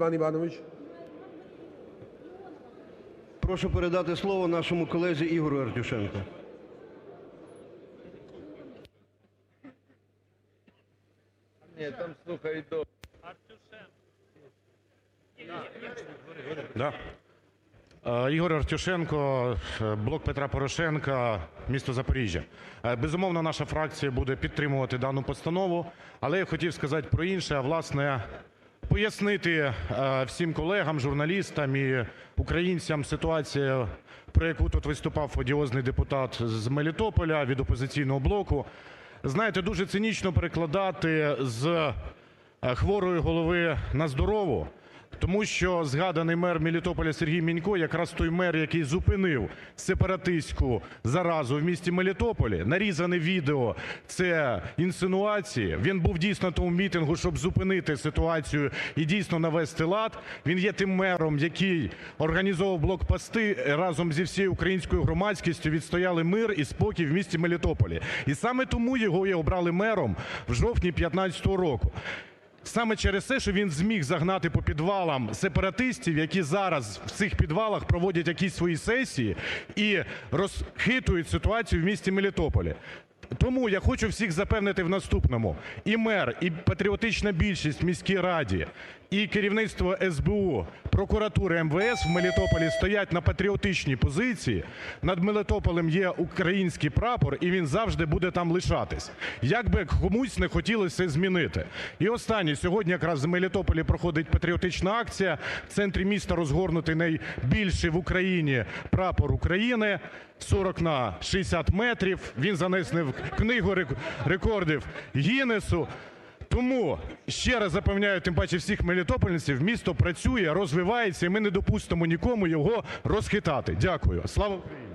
Іван Іванович. Прошу передати слово нашому колезі Ігорю Артюшенку. Да. Е, Ігор Артюшенко, е, блок Петра Порошенка, місто Запоріжжя. Е, Безумовно, наша фракція буде підтримувати дану постанову, але я хотів сказати про інше, а власне пояснити е, всім колегам, журналістам і українцям ситуацію, про яку тут виступав одіозний депутат з Мелітополя від опозиційного блоку. Знаєте, дуже цинічно перекладати з е, хворої голови на здорову. Тому що згаданий мер Мелітополя Сергій Мінько якраз той мер, який зупинив сепаратистську заразу в місті Мелітополі. Нарізане відео – це інсинуації. Він був дійсно на тому мітингу, щоб зупинити ситуацію і дійсно навести лад. Він є тим мером, який організовував блокпости разом зі всією українською громадськістю, відстояли мир і спокій в місті Мелітополі. І саме тому його і обрали мером в жовтні 15-го року. Саме через те, що він зміг загнати по підвалам сепаратистів, які зараз в цих підвалах проводять якісь свої сесії і розхитують ситуацію в місті Мелітополі. Тому я хочу всіх запевнити в наступному: і мер, і патріотична більшість в міській раді, і керівництво СБУ, прокуратури МВС в Мелітополі стоять на патріотичній позиції. Над Мелітополем є український прапор, і він завжди буде там лишатись. Як би комусь не хотілося це змінити. І останнє. Сьогодні якраз в Мелітополі проходить патріотична акція. В центрі міста розгорнутий найбільший в Україні прапор України. 40 на 60 метрів. Він занесений в книгу рекордів Гіннесу. Тому ще раз запевняю, тим паче всіх мелітопольців, місто працює, розвивається, і ми не допустимо нікому його розхитати. Дякую. Слава Україні!